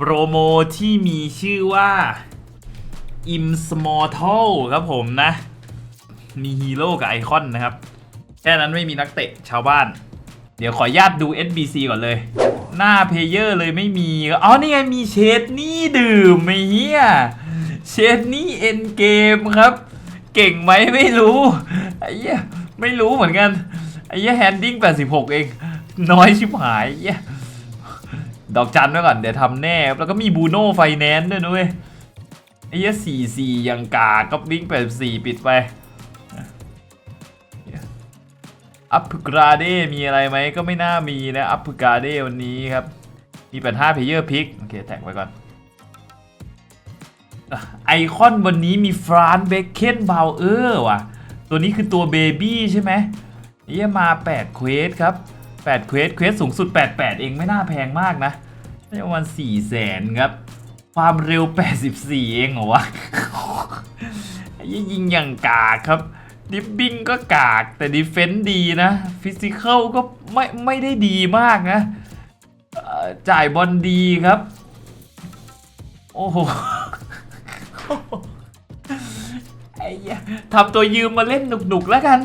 โปรโมที่มีชื่อว่า Immortal ครับผมนะ มีฮีโร่กับไอคอนนะครับ แค่นั้นไม่มีนักเตะชาวบ้าน เดี๋ยวขออนุญาตดู NBC ก่อนเลย หน้าเพลเยอร์เลยไม่มี อ๋อ นี่ไง มีเชดนี่ดื่มไอ้เหี้ยเชดนี่เอ็นเกมครับ เก่งไหมไม่รู้ไอ้เหี้ยไม่รู้เหมือนกันไอ้เหี้ยแฮนดิ้ง86 เอง น้อยชิบหายไอ้เหี้ย ดอกจันไว้ก่อนเดี๋ยวทำแน่ แล้วก็มีบูโน่ไฟแนนซ์ด้วยนะเว้ยไอ้เหี้ย44ยังกาก็บิ้ง84ปิดไปอัพกราเดมีอะไรไหมก็ไม่น่ามีนะอัพกราเดวันนี้ครับ มีปัญหาเพเยอร์พิกโอเคแท็กไว้ก่อนไอคอนวันนี้มีฟรานเบคเคนบาวเออร์ว่ะ ตัวนี้คือตัวเบบี้ใช่ไหมเยี่ยมา 8 เควสครับ 8เควสเควสสูงสุด 88 เองไม่น่าแพงมากนะได้ประมาณ4แสนครับ ความเร็ว 84 เองเหรอวะไอ้ยิงอย่างกากครับดิฟบิ้งก็กากแต่ดิเฟนซ์ดีนะฟิสิก a ลก็ไม่ไม่ได้ดีมากนะจ่ายบอลดีครับ โอ้โหไอ้เหี้ยทำตัวยืมมาเล่นหนุกๆแล้วกัน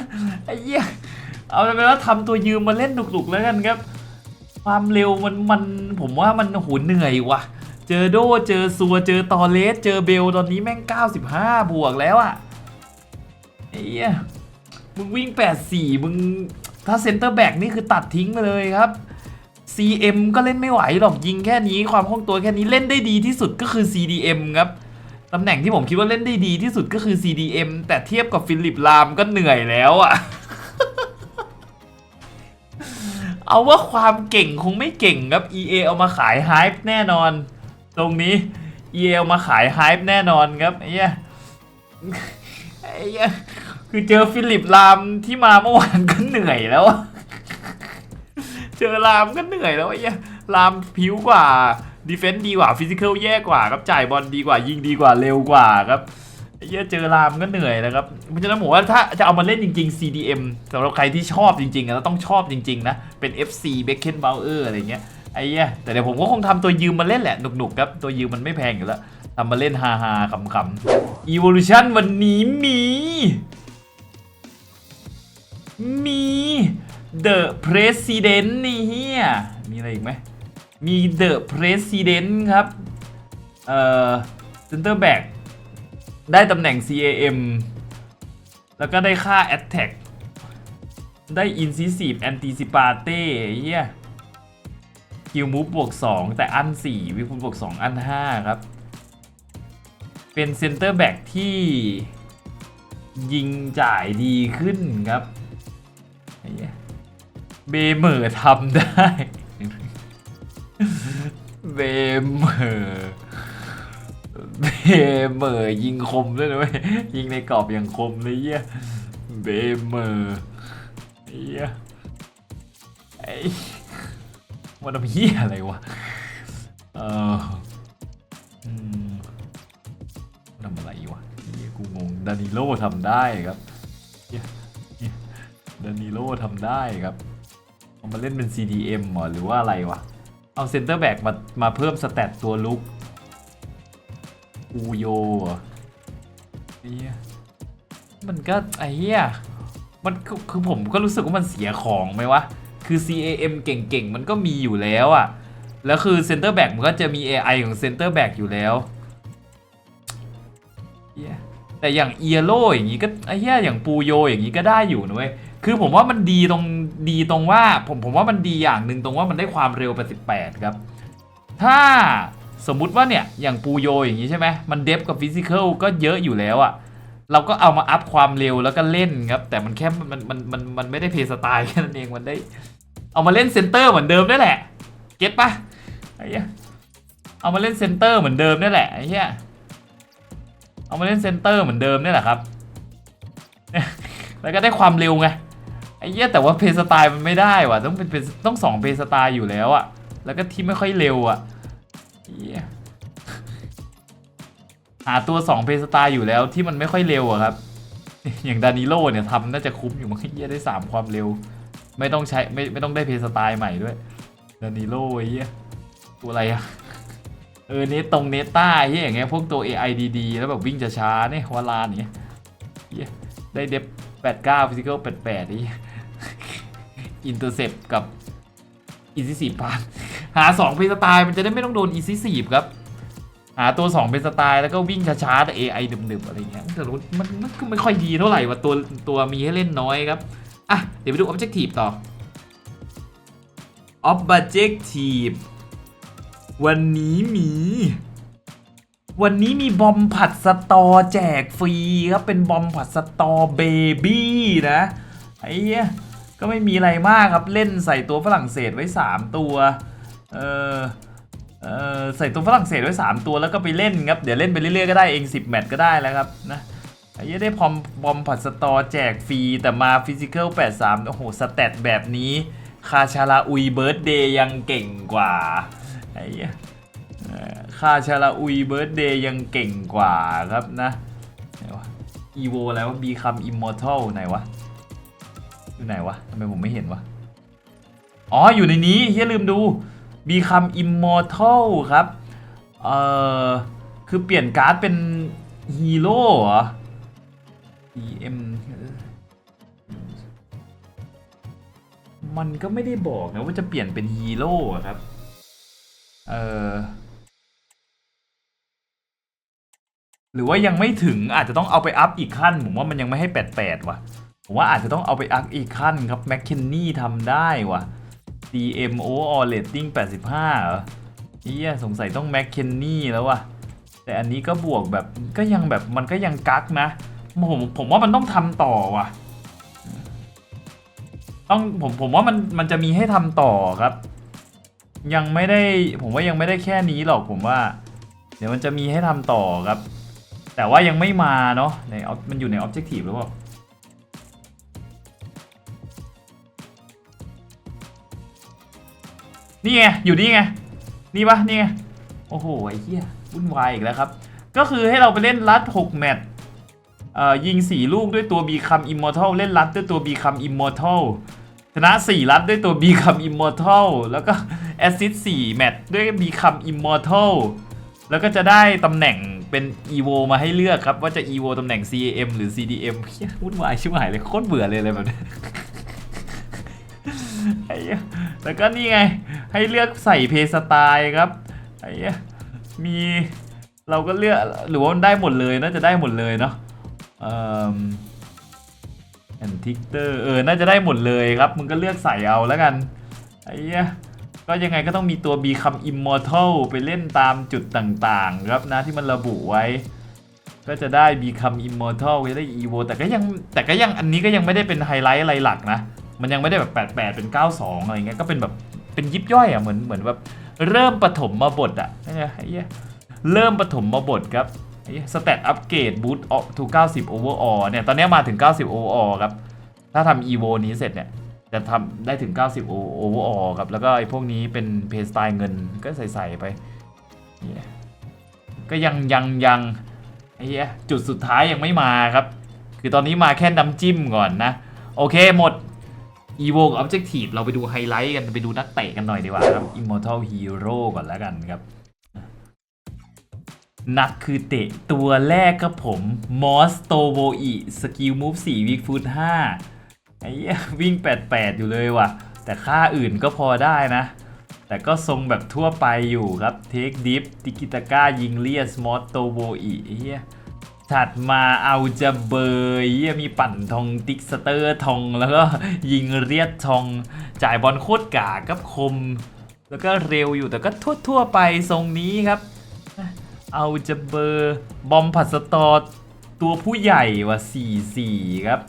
ไอ้เหี้ย เอาเป็นว่าทำตัวยืมมาเล่นหนุกๆแล้วกันครับ ความเร็วมันมันผมว่ามันโหเหนื่อยว่ะ เจอโดเจอซัวเจอตอเลสเจอเบลตอนนี้แม่ง 95 บวกแล้วอะไอ้เหี้ยมึงวิ่ง 84 มึงถ้าเซนเตอร์แบ็กนี่คือตัดทิ้งไปเลยครับ CM ก็เล่นไม่ไหวหรอกยิงแค่นี้ความคล่องตัวแค่นี้เล่นได้ดีที่สุดก็คือ CDM ครับตำแหน่งที่ผมคิดว่าเล่นได้ดีที่สุดก็คือ CDM แต่เทียบกับฟิลิปลามก็เหนื่อยแล้วอะ เอาว่าความเก่งคงไม่เก่งครับ EA เอามาขายไฮป์แน่นอน ตรงนี้ EA เอามาขายไฮป์แน่นอนครับไอ้เหี้ยไอ้เหี้ยคือเจอฟิลิปลามที่มาเมื่อวานก็เหนื่อยแล้ว เจอลามก็เหนื่อยแล้วไอ้เหี้ยลามผิวกว่าดีเฟนต์ดีกว่าฟิสิกอลแย่กว่าครับจ่ายบอลดีกว่ายิงดีกว่าเร็วกว่าครับ เหี้ยเจอลามก็เหนื่อยนะครับเพราะฉะนั้นผมว่าถ้าจะเอามาเล่นจริง ๆ CDM สำหรับใครที่ชอบจริงๆอะแล้วต้องชอบจริงๆนะ เป็น FC b e c k e n b a u e r อะไรเงี้ยไอ้เหี้ยแต่เดี๋ยวผมก็คงทำตัวยืมมาเล่นแหละหนุกๆครับ ตัวยืมมันไม่แพงอยู่แล้วทำมาเล่นฮาๆขำๆ Evolution วันนี้มี มี The President นี่เฮียมีอะไรอีกไหม มี The President ครับ เอ่อ Center Back ได้ตำแหน่ง CAM แล้วก็ได้ค่า Attack ได้ Incisive Anticipate เฮียคิวมูฟบวก 2 แต่อัน 4 วิคูณบวก 2 อัน 5 ครับ เป็นเซนเตอร์แบ็กที่ยิงจ่ายดีขึ้นครับเฮียเบเมอร์ทำได้ เบเมอร์ เบเมอร์ยิงคมด้วยนะเว้ยยิงในกรอบอย่างคมเลยเหี้ยเบเมอร์เหี้ยไอ้มันทำเหี้ยอะไรวะเออทำอะไรวะเหี้ยกูงงดานิโลทำได้ครับเหี้ยเหี้ยดานิโลทำได้ครับเอามาเล่นเป็น CDM เหรอหรือว่าอะไรวะ เอาเซนเตอร์แบ็กมามาเพิ่มสแตทตัวลุก อูโยเหรอไอ้เหี้ยมันก็ไอ้เหี้ยมันคือผมก็รู้สึกว่ามันเสียของไหมวะ คือ CAM เก่งๆ มันก็มีอยู่แล้วอะแล้วคือเซนเตอร์แบ็กมันก็จะมี AI ของเซนเตอร์แบ็กอยู่แล้วเหี้ยแต่อย่างเอียโรอย่างงี้ก็ไอ้เหี้ยอย่างปูโยอย่างงี้ก็ได้อยู่นะเว้ย คือผมว่ามันดีตรงดีตรงว่า ผมผมว่ามันดีอย่างหนึ่งตรงว่ามันได้ความเร็ว88ครับ ถ้า สมมุติว่าเนี่ย อย่างปูโยอย่างนี้ใช่ไหมมันเดฟกับฟิสิกอลก็เยอะอยู่แล้วอะเราก็เอามาอัพความเร็วแล้วก็เล่นครับ แต่มันแค่มันมันมันมันไม่ได้เพย์สไตล์แค่นั้นเองมันได้ เอามาเล่นเซนเตอร์เหมือนเดิมได้แหละ เก็ตปะไอ้เหี้ยเอามาเล่นเซนเตอร์เหมือนเดิมนี่แหละไอ้เหี้ยเอามาเล่นเซนเตอร์เหมือนเดิมนี่แหละครับ แล้วก็ได้ความเร็วไง ไอ้เหี้ยแต่ว่าเพย์สไตล์มันไม่ได้ว่ะ ต้องเป็นต้องสองเพย์สไตล์อยู่แล้วอะแล้วก็ที่ไม่ค่อยเร็วอะเหี้ยหาตัวสองเพสตล์อยู่แล้วที่มันไม่ค่อยเร็วอะครับ อย่างดานิโลเนี่ยทำน่าจะคุ้มอยู่มั้งเหี้ยได้สามความเร็ว ไม่ต้องใช้ไม่ไม่ต้องได้เพสตล์ใหม่ด้วยดานิโลเหี้ยตัวอะไรอะเออเนตตรงเนต้าเหี้ยอย่างเงี้ยพวกตัว AI ดีๆแล้วแบบวิ่งช้าๆเนี่ยวาลานเนี่ยเหี้ยได้เดฟ89ฟิสิกอล88นี่อินเตอร์เซปกับอีซี่สีพาน หา2เพย์สไตล์มันจะได้ไม่ต้องโดนอีซี่สีบครับ หาตัว 2 เป็นสไตล์แล้วก็วิ่งช้าๆแต่ AI ดึบๆอะไรเงี้ยแต่รู้มันมันก็ไม่ค่อยดีเท่าไหร่ว่าตัวตัวมีให้เล่นน้อยครับ อะ เดี๋ยวไปดู Objective ต่อ Objective วันนี้มีวันนี้มีบอมผัดสตอแจกฟรีครับเป็นบอมผัดสตอเบบี้นะไอ้เหี้ยก็ไม่มีอะไรมากครับเล่นใส่ตัวฝรั่งเศสไว้ 3 ตัว เออเออใส่ตัวฝรั่งเศสไว้ 3 ตัวแล้วก็ไปเล่นครับ เดี๋ยวเล่นไปเรื่อยๆก็ได้เอง 10 แมตช์ก็ได้แล้วครับนะไอ้เหี้ยได้พอมบอมผัดสตอแจกฟรี แต่มาฟิสิก a l 83 โอ้โห สแตทแบบนี้ คาชาลาอุยเบิร์ดเดย์ยังเก่งกว่าไอ้เหี้ยเอ่อคาชาลาอุยเบิร์ดเดย์ยังเก่งกว่าครับนะไหนวะอีโวอะไรวะบีคัมอิมมอร์ทัลไหนวะ อยู่ไหนวะทำไมผมไม่เห็นวะ อ๋อ อยู่ในนี้เฮียลืมดู Become Immortal ครับ เอ่อ คือเปลี่ยนการ์ดเป็นฮีโร่เหรอ EM มันก็ไม่ได้บอกนะว่าจะเปลี่ยนเป็นฮีโร่ครับ เอ่อหรือว่ายังไม่ถึงอาจจะต้องเอาไปอัพอีกขั้น ผมว่ามันยังไม่ให้88ว่ะ ผมว่าอาจจะต้องเอาไปอัพอีกขั้นครับแมคเคนนี่ทำได้ว่ะ DMO All rating 85เหรอเฮียสงสัยต้องแมคเคนนี่แล้วว่ะ แต่อันนี้ก็บวกแบบก็ยังแบบมันก็ยังกักนะ ผมผมว่ามันต้องทำต่อว่ะ ต้องผมผมว่ามันมันจะมีให้ทำต่อครับ ยังไม่ได้ผมว่ายังไม่ได้แค่นี้หรอกผมว่า เดี๋ยวมันจะมีให้ทำต่อครับ แต่ว่ายังไม่มาเนาะในมันอยู่ใน objective หรือเปล่า นี่ไงอยู่นี่ไงนี่ปะนี่ไงโอ้โหไอ้เหี้ยวุ่นวายอีกแล้วครับ ก็คือให้เราไปเล่นรัด6แมตช์เอ่อยิง 4 ลูกด้วยตัว Become Immortal เล่นรัดด้วยตัว Become Immortal ชนะ 4 รัดด้วยตัว Become Immortal แล้วก็ Assist 4แมตช์ด้วย Become Immortal แล้วก็จะได้ตำแหน่งเป็น EVO มาให้เลือกครับ ว่าจะ EVO ตำแหน่ง CAM หรือ CDM เหี้ยวุ่นวายชิบหายเลยโคตรเบื่อเลยอะไรแบบนี้ไอ้เหี้ย แล้วก็นี่ไง ให้เลือกใส่เพย์สไตล์ครับไอ้เหี้ยมีเราก็เลือกหรือว่ามันได้หมดเลยน่าจะได้หมดเลยเนาะเอ่อแอนทิกเตอร์เออน่าจะได้หมดเลยครับ มึงก็เลือกใส่เอาแล้วกันไอ้เหี้ยก็ยังไงก็ต้องมีตัว Become Immortal ไปเล่นตามจุดต่างๆ ครับนะที่มันระบุไว้ ก็จะได้ Become Immortal จะได้ Evo แต่ก็ยังแต่ก็ยังอันนี้ก็ยังไม่ได้เป็นไฮไลท์อะไรหลักนะ มันยังไม่ได้แบบ 88 เป็น 92 อะไรเงี้ยก็เป็นแบบเป็นยิบย่อยอะเหมือนเหมือนแบบเริ่มปฐมมาบทอะไอ้เหี้ยเริ่มปฐมมาบทครับไอ้เหี้ยสเตตอัปเกรดบูตออกทู90 overall เนี่ยตอนนี้มาถึง 90 overall ครับ ถ้าทำ evo นี้เสร็จเนี่ยจะทำได้ถึง 90 overall ครับ แล้วก็ไอ้พวกนี้เป็นเพย์สไตล์เงินก็ใส่ๆไปก็ยังยังยังไอ้เหี้ยจุดสุดท้ายยังไม่มาครับ คือตอนนี้มาแค่น้ำจิ้มก่อนนะ โอเคหมด evo กับ objective เราไปดูไฮไลท์กันไปดูนักเตะกันหน่อยดีกว่าครับ immortal hero ก่อนแล้วกันครับ นักคือเตะตัวแรกครับผม มอสโตโวอิสกิลมูฟ4วิกฟุต5ไอ้เี้ยวิ่ง 88 อยู่เลยว่ะ แต่ค่าอื่นก็พอได้นะ แต่ก็ทรงแบบทั่วไปอยู่ครับ เทคดิฟติกิตาก้ายิงเลียสมอสโตโวอิไอ้เหี้ย ถัดมาเอาจะเบยเหี้ยมีปั่นทองติ๊กสเตอร์ทองแล้วก็ยิงเรียดทองจ่ายบอลโคตรกากับคม แล้วก็เร็วอยู่แต่ก็ทั่วๆไปทรงนี้ครับ เอาจะเบอร์บอมผัดสตอร์ตัวผู้ใหญ่ว่ะ4-4 ครับ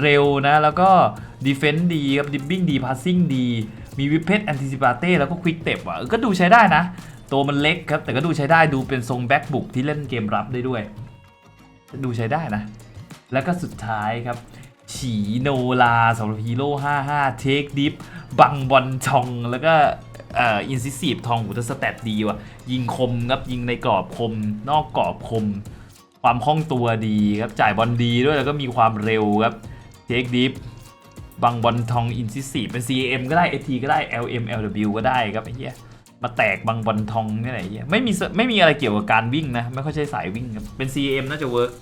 เร็วนะแล้วก็ดีเฟน s ์ดีครับดิบบิ้งดีพาสซิ่งดีมีวิเพ t แอนติซิปาเต้แล้วก็ควิกเต็บว่ะก็ดูใช้ได้นะ ตัวมันเล็กครับ แต่ก็ดูใช้ได้ดูเป็นทรงแบ็กบุกที่เล่นเกมรับได้ด้วย ดูใช้ได้นะ แล้วก็สุดท้ายครับ ฉีโนลาสำหรับฮีโร่55 เทคดิฟ บังบอลชอง แล้วก็อินซิซีฟทองหูแต่สแตทดีว่ะ ยิงคมครับ ยิงในกรอบคม นอกกรอบคม ความคล่องตัวดีครับ จ่ายบอลดีด้วยแล้วก็มีความเร็วครับ เทคดิฟบังบอลทองอินซิซีเป็น CM ก็ได้ ST ก็ได้ LM LW ก็ได้ครับไอ้เหี้ย มาแตกบังบอลทองนี่แหละไอ้เหี้ยไม่มีไม่มีอะไรเกี่ยวกับการวิ่งนะ ไม่ค่อยใช่สายวิ่งครับ เป็น CM น่าจะเวิร์ก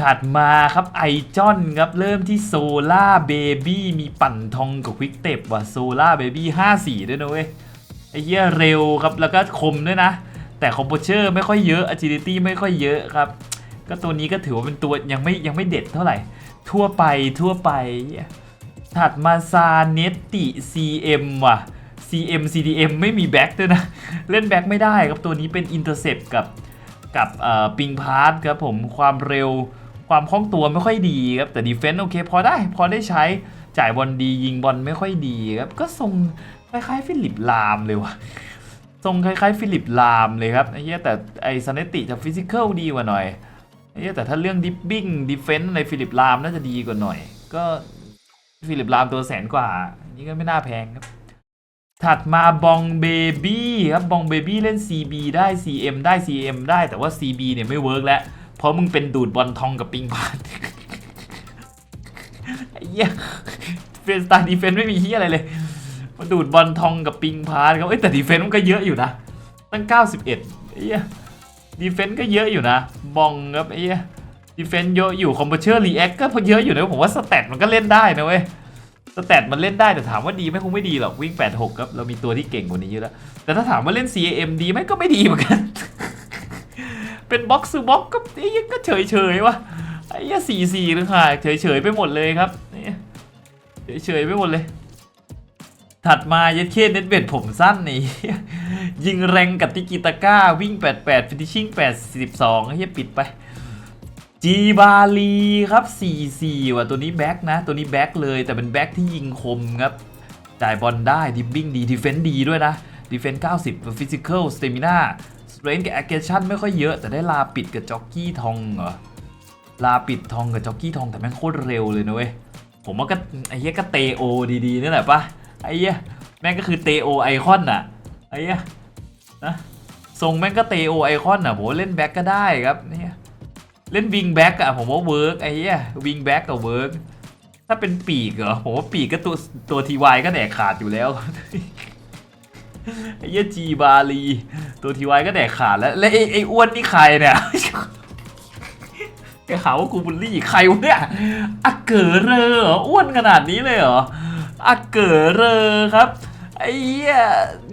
ถัดมาครับไอจอนครับ เริ่มที่โซล่าเบบี้มีปั่นทองกับควิกเต็บว่ะโซล่าเบบี้ห้าสี่ด้วยนะเว้ย ไอ้เหี้ยเร็วครับ แล้วก็คมด้วยนะ แต่คอมโพเชอร์ไม่ค่อยเยอะ agility ไม่ค่อยเยอะครับ ก็ตัวนี้ก็ถือว่าเป็นตัวยังไม่ยังไม่เด็ดเท่าไหร่ ทั่วไปทั่วไป ถัดมาซาเนตติ CM ว่ะ CM CDM ไม่มีแบ็คด้วยนะ เล่นแบ็คไม่ได้ครับตัวนี้เป็นอินเตอร์เซปกับกับปิงพาร์ทครับผมความเร็วความคล่องตัวไม่ค่อยดีครับแต่ดีเฟนต์โอเคพอได้พอได้ใช้จ่ายบอลดียิงบอลไม่ค่อยดีครับก็ทรงคล้ายๆฟิลิปลามเลยว่ะทรงคล้ายๆฟิลิปลามเลยครับไอ้เหี้ยแต่ไอ้ซันเนติจะฟิสิก a l ดีกว่าหน่อยไอ้เหี้ยแต่ถ้าเรื่องดิฟบิ้งดิเฟนต์ในฟิลิปลามน่าจะดีกว่าหน่อย ก็ฟิลิปลามตัวแสนกว่าอันนี่ก็ไม่น่าแพงครับ ถัดมาบองเบบี้ครับบองเบบี้เล่น CB ได้ CM ได้ CM ได้แต่ว่า CB เนี่ยไม่เวิร์กแล้ว เพราะมึงเป็นดูดบอลทองกับปิงพานไอ้เหี้ยเฟนสตาร์ดีเฟนไม่มีเหี้ยอะไรเลยมาดูดบอลทองกับปิงพานครับเอ้ยแต่ดีเฟนมันก็เยอะอยู่นะ ตั้ง 91ไอ้เหี้ยดีเฟนก็เยอะอยู่นะ บองครับไอ้เหี้ยดีเฟนเยอะอยู่คอมเพชเชอร์รีแอคก็พอเยอะอยู่นะผมว่าสแตทมันก็เล่นได้นะเว้ย สแตทมันเล่นได้แต่ถามว่าดีไหมคงไม่ดีหรอกวิ่ง 86 ครับ เรามีตัวที่เก่งกว่านี้เยอะแล้ว แต่ถ้าถามว่าเล่น CAM ดีไหมก็ไม่ดีเหมือนกัน เป็นบ็อกซ์บ็อกก็ไอ้เหี้ยก็เฉยเฉยวะไอ้เหี้ยสี่สี่หรือค่ะเฉยเฉยไปหมดเลยครับเฉยเฉยไปหมดเลย ถัดมายัดเคเน็ตเบ็ดผมสั้นนี่ยิงแรงกับติกิตาก้าวิ่ง 88ฟินิชชิ่ง82ไอ้เหี้ยปิดไป จีบาลีครับ 4-4 ว่ะ ตัวนี้แบ็กนะ ตัวนี้แบ็กเลย แต่เป็นแบ็กที่ยิงคมครับ จ่ายบอลได้ ดิฟบิ้งดีดิเฟน s ์ดีด้วยนะดิเฟน s ์90ฟิสิก a l สเตมิน่าสเตรน g ์กับแอคชั่นไม่ค่อยเยอะ แต่ได้ลาปิดกับจ็อกกี้ทองเหรอ ลาปิดทองกับจ็อกกี้ทองแต่แม่งโคตรเร็วเลยนะเว้ย ผมว่าก็ไอ้เหี้ยก็เตโอดีๆนี่แหละปะไอ้เหี้ยแม่งก็คือเตโอไอคอนน่ะ ไอ้เหี้ยนะทรงแม่งก็เตโอไอคอนน่ะผมว่าเล่นแบ็กก็ได้ครับ เล่นวิงแบ็กอะผมว่าเวิร์กไอ้เหี้ยวิงแบ็กกับเวิร์กถ้าเป็นปีกเหรอผมว่าปีกก็ตัวตัวทีวายก็แดกขาดอยู่แล้วไอ้เหี้ยจีบาลีตัวทีวายก็แดกขาดแล้ว และไอ้ไอ้อ้วนนี่ใครเนี่ยแกหาว่ากูบูลลี่ใครวะเนี่ยอาเก๋อเรอเหรออ้วนขนาดนี้เลยเหรออาเก๋อเรอครับไอ้เหี้ย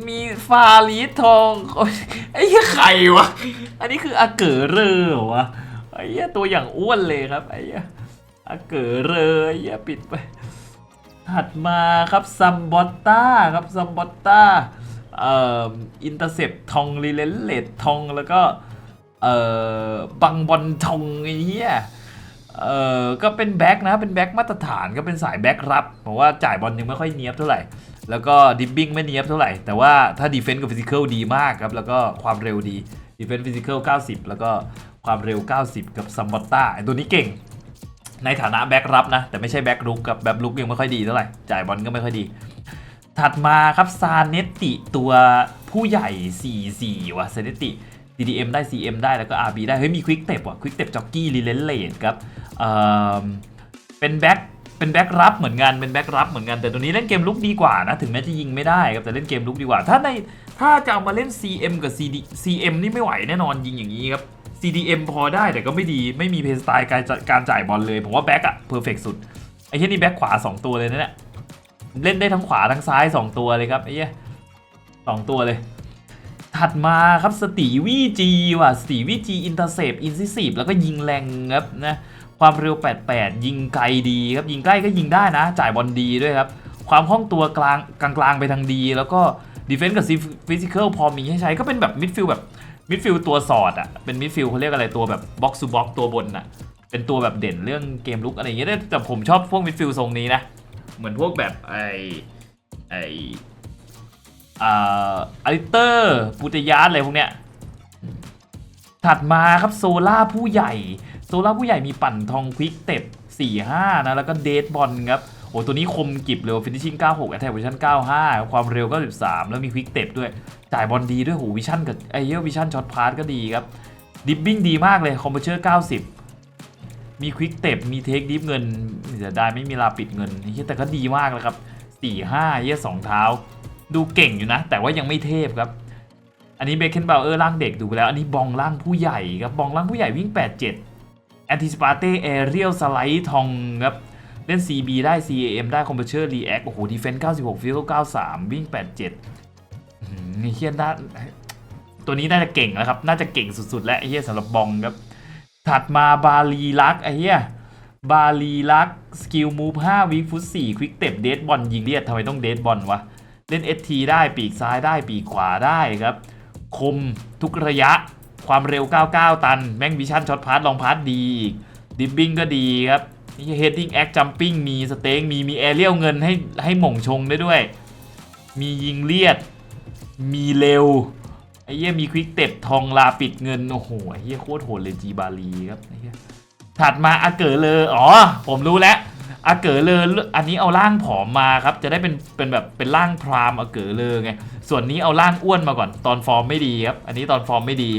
มีฟาลีทองไอ้เหี้ยใครวะอันนี้คืออาเก๋อเรอเหรอวะ ไอ้เหี้ยตัวอย่างอ้วนเลยครับไอ้เหี้ยอาเก๋อเรอไอ้เหี้ยปิดไป ถัดมาครับซัมบอตตาครับซัมบอตตาเอ่ออินเตอร์เซปทองรีเลนเลตทองแล้วก็เอ่อบังบอลทองไอ้เหี้ยเอ่อก็เป็นแบ็กนะเป็นแบ็กมาตรฐานก็เป็นสายแบ็กรับผมว่าจ่ายบอลยังไม่ค่อยเนียบเท่าไหร่แล้วก็ดิฟบิ้งไม่เนียบเท่าไหร่ แต่ว่าถ้าดีเฟน s ์กับฟิสิก a l ดีมากครับ แล้วก็ความเร็วดีดีเฟน s ์ฟิสิก a l 90 แล้วก็ ความเร็ว 90 กับซัมบอตต้าไอตัวนี้เก่ง ในฐานะแบ็กรับนะ แต่ไม่ใช่แบ็กลุกกับแบ็กลุกยังไม่ค่อยดีเท่าไหร่ จ่ายบอลก็ไม่ค่อยดี ถัดมาครับซานเนติตัวผู้ใหญ่ 4-4ว่ะซาเนติ DDM ได้ CM ได้แล้วก็ RB ได้ เฮ้ยมีควิกเต็บว่ะควิกเต็บจ็อกกี้รีเลนเลดครับเอ่อเป็นแบ็กเป็นแบ็กรับเหมือนกัน เป็นแบ็กรับเหมือนกัน แต่ตัวนี้เล่นเกมลุกดีกว่านะ ถึงแม้จะยิงไม่ได้ครับ แต่เล่นเกมลุกดีกว่า ถ้าใน ถ้าจะเอามาเล่น CM กับ CD CM นี่ไม่ไหวแน่นอนยิงอย่างนี้ครับ CDM พอได้แต่ก็ไม่ดีไม่มีเพย์สไตล์การการจ่ายบอลเลย ผมว่าแบ็กอะเพอร์เฟกสุด ไอ้เหี้ยนี่แบ็กขวา 2 ตัวเลยนะเนี่ยเล่นได้ทั้งขวาทั้งซ้าย 2 ตัวเลยครับไอ้เหี้ยสองตัวเลย ถัดมาครับสตีวีจีว่ะสตีวีจีอินเตอร์เซปอินซิซีฟแล้วก็ยิงแรงครับนะความเร็ว 88 ยิงไกลดีครับยิงใกล้ก็ยิงได้นะ จ่ายบอลดีด้วยครับความคล่องตัวกลางกลางๆไปทางดี แล้วก็ดีเฟน s ์กับฟิสิก a l พอมีให้ใช้ก็เป็นแบบมิดฟิลแบบ มิดฟิลตัวสอดอะเป็นมิดฟิลเขาเรียกอะไรตัวแบบบ็อกซ์บ็อกตัวบนอะเป็นตัวแบบเด่นเรื่องเกมลุกอะไรอย่างเงี้ยแต่ผมชอบพวกมิดฟิลทรงนี้นะ เหมือนพวกแบบไอไออาอลิเตอร์ปูตยาร์อะไรพวกเนี้ยถัดมาครับโซล่าผู้ใหญ่ โซล่าผู้ใหญ่มีปั่นทองควิกเต็บ45นะแล้วก็เดทบอลครับ โอ้ตัวนี้คมกิบเลยฟินิชชิ่ง96 a t t a c k Vision 95 ความเร็วก็13แล้วมีควิกเต็บด้วย จ่ายบอลดีด้วยโหวิชั่นกับไอเยอร์วิชั่นช็อตพาสก็ดีครับ ดิฟบิ้งดีมากเลยคอมเพชเชอร์ 90 มีควิกเต็บมีเทคดิฟเงินเสียดายไม่มีลาปิดเงินเฮียแต่ก็ดีมากเลยครับ 4-5เฮียสองเท้า ดูเก่งอยู่นะ แต่ว่ายังไม่เทพครับ อันนี้เบคเคนเบลเออร์ร่างเด็กดูไปแล้ว อันนี้บองร่างผู้ใหญ่ครับบองร่างผู้ใหญ่วิ่ง 87 a n t i c i p a t e Aerial Slide ทองครับ เล่น CB ได้ CAM ได้ Composure React โอ้โห Defense 96 Physical 93 วิ่ง 87นี่เฮียน่าตัวนี้น่าจะเก่งแล้วครับ น่าจะเก่งสุดๆ แล้วไอ้เฮียสำหรับบองครับ ถัดมาบาลีลักไอ้เฮียบาลีลักสกิลมูฟ5วิฟุต4ควิกเต็บเดดบอลยิงเลียดทำไมต้องเดดบอลวะ เล่น ST ได้ปีกซ้ายได้ปีกขวาได้ครับ คมทุกระยะความเร็ว 99 ตัน แม่งวิชั่นช็อตพาร์ตลองพาร์ตดีอีกดิบบิ้งก็ดีครับ นี่เฮดดิ้งแอคจัมปิ้งมีสเต็งมีมีแอเรียลเงินให้ให้หม่งชงได้ด้วย มียิงเลียด มีเร็ว ไอ้เหี้ยมีควิกเต็บทองลาปิดเงิน โอ้โห ไอ้เหี้ยโคตรโหดเลยจีบาลีครับไอ้เหี้ยถัดมาอาเก๋เลออ๋อ ผมรู้แล้วอาเก๋เลออันนี้เอาร่างผอมมาครับ จะได้เป็นเป็นแบบเป็นร่างพรามอาเก๋เลอไง ส่วนนี้เอาร่างอ้วนมาก่อน ตอนฟอร์มไม่ดีครับ อันนี้ตอนฟอร์มไม่ดี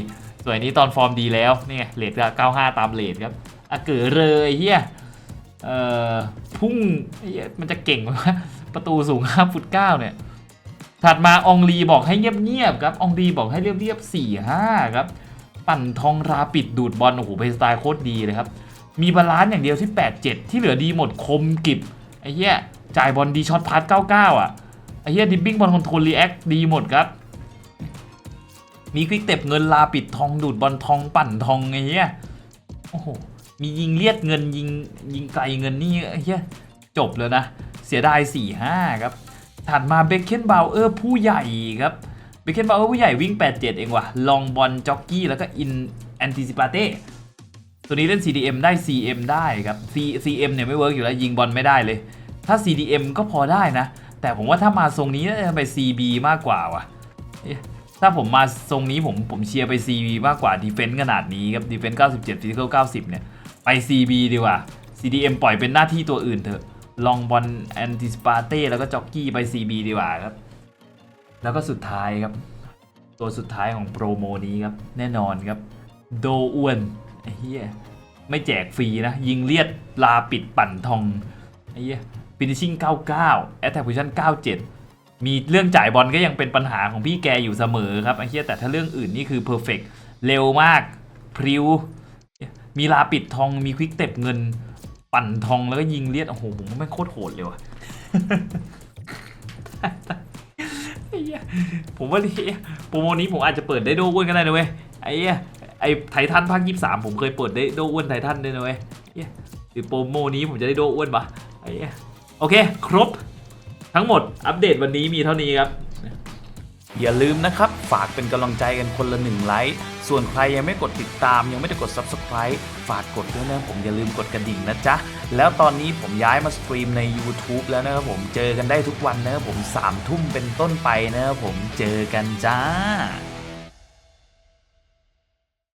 ส่วนนี้ตอนฟอร์มดีแล้ว นี่ไงเลทก็95ตามเลทครับอาเก๋เลยไอ้เฮีย เอ่อพุ่งมันจะเก่งไหมวะประตูสูง5ฟุต9เนี่ย ถัดมาองลีบอกให้เงียบๆครับองลีบอกให้เรียบๆสี่ห้าครับ ปั่นทองราปิดดูดบอลโอ้โหเพย์สไตล์โคตรดีเลยครับ มีบาลานซ์อย่างเดียวที่ 8-7 ที่เหลือดีหมดคมกิบไอ้เหี้ยจ่ายบอลดีช็อตพาส99 อะไอ้เหี้ยดิบบิ้งบอลคอนโทรลรีแอคดีหมดครับมีควิกเต็บเงินลาปิดทองดูดบอลทองปั่นทองไอ้เหี้ยโอ้โห มียิงเลียดเงินยิงยิงไกลเงินนี่เหี้ยจบเลยนะ เสียดาย4-5 ครับ ถัดมาเบคเคนบาวเออร์ผู้ใหญ่ครับเบคเคนบาวเออร์ผู้ใหญ่วิ่ง 87 เองว่ะลองบอลจ็อกกี้แล้วก็อินแอนติซิปาเต้ตัวนี้เล่น CDM ได้ CM ได้ครับ C CM เนี่ยไม่เวิร์กอยู่แล้วยิงบอลไม่ได้เลย ถ้า CDM ก็พอได้นะ แต่ผมว่าถ้ามาทรงนี้น่าจะไป CB มากกว่าว่ะถ้าผมมาทรงนี้ผมผมเชียร์ไป CB มากกว่าดีเฟน s ์ขนาดนี้ครับดีเฟน s ์97 Physical 90 เนี่ย CB ดีกว่า CDM ปล่อยเป็นหน้าที่ตัวอื่นเถอะ ลองบอลแอนติสปาเต้แล้วก็จ็อกกี้ไป CB ดีกว่าครับ แล้วก็สุดท้ายครับ ตัวสุดท้ายของโปรโมนี้ครับ แน่นอนครับ โดอ้วนไอ้เหี้ยไม่แจกฟรีนะ ยิงเลียดลาปิดปั่นทองไอ้เหี้ยฟินิชชิ่ง99 Attack Position 97 มีเรื่องจ่ายบอลก็ยังเป็นปัญหาของพี่แกอยู่เสมอครับไอ้เหี้ยแต่ถ้าเรื่องอื่นนี่คือเพอร์เฟกเร็วมาก พริ้ว มีลาปิดทองมีควิกเต็บเงิน ปั่นทองแล้วก็ยิงเลียดโอ้โหผมว่าแม่โคตรโหดเลยว่ะผมว่าโปรโมนี้ผมอาจจะเปิดได้โดอ้วนก็ได้นะเว้ยไอ้ไอ้ไททันภาคยี่สามผมเคยเปิดได้โดอ้วนไททันด้วยนะเว้ยหี้หรือโปรโมนี้ผมจะได้โดอ้วนปะไอ้โอเค ครบ ทั้งหมดอัปเดตวันนี้มีเท่านี้ครับ อย่าลืมนะครับ ฝากเป็นกำลังใจกันคนละหนึ่งไลค์ ส่วนใครยังไม่กดติดตาม ยังไม่ได้กด Subscribe ฝากกดด้วยนะผมอย่าลืมกดกระดิ่งนะจ๊ะ แล้วตอนนี้ผมย้ายมาสตรีมใน YouTube แล้วนะครับผมเจอกันได้ทุกวันนะครับผม3ทุ่มเป็นต้นไปนะครับผมเจอกันจ้า